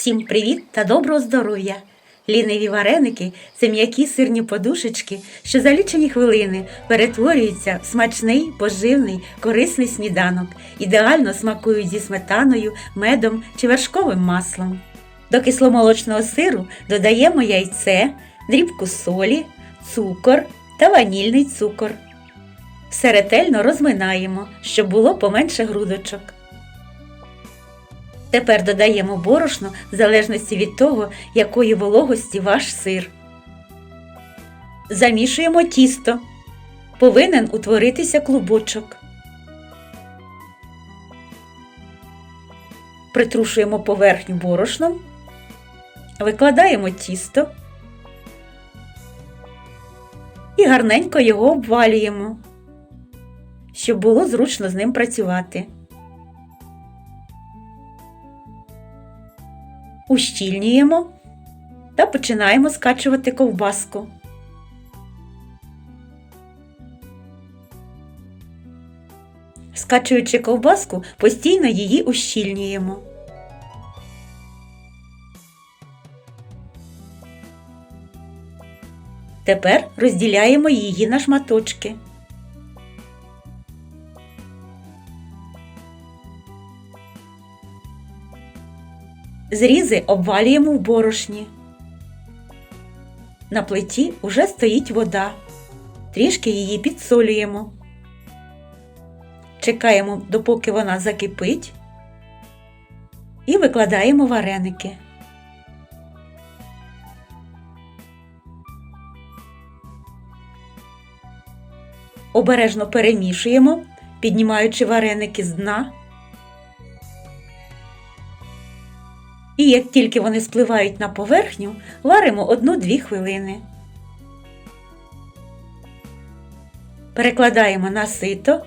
Всім привіт та доброго здоров'я! Ліниві вареники це м'які сирні подушечки, що за лічені хвилини перетворюються в смачний, поживний, корисний сніданок, ідеально смакують зі сметаною, медом чи вершковим маслом. До кисломолочного сиру додаємо яйце, дрібку солі, цукор та ванільний цукор. Все ретельно розминаємо, щоб було поменше грудочок. Тепер додаємо борошно в залежності від того, якої вологості ваш сир. Замішуємо тісто. Повинен утворитися клубочок. Притрушуємо поверхню борошном. Викладаємо тісто і гарненько його обвалюємо, щоб було зручно з ним працювати. Ущільнюємо та починаємо скачувати ковбаску. Скачуючи ковбаску, постійно її ущільнюємо. Тепер розділяємо її на шматочки. Зрізи обвалюємо в борошні. На плиті уже стоїть вода. Трішки її підсолюємо. Чекаємо, допоки вона закипить, і викладаємо вареники. Обережно перемішуємо, піднімаючи вареники з дна. І як тільки вони спливають на поверхню, варимо 1-2 хвилини. Перекладаємо на сито,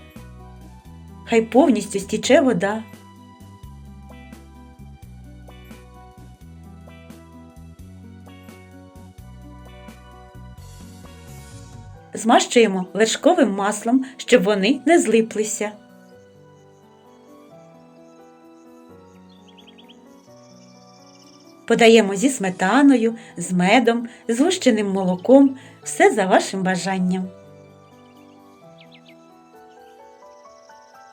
хай повністю стіче вода. Змащуємо вершковим маслом, щоб вони не злиплися. Подаємо зі сметаною, з медом, з гущеним молоком, все за вашим бажанням.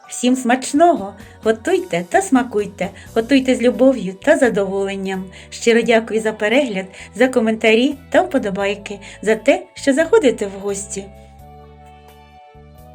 Всім смачного! Готуйте та смакуйте, готуйте з любов'ю та задоволенням. Щиро дякую за перегляд, за коментарі та вподобайки, за те, що заходите в гості.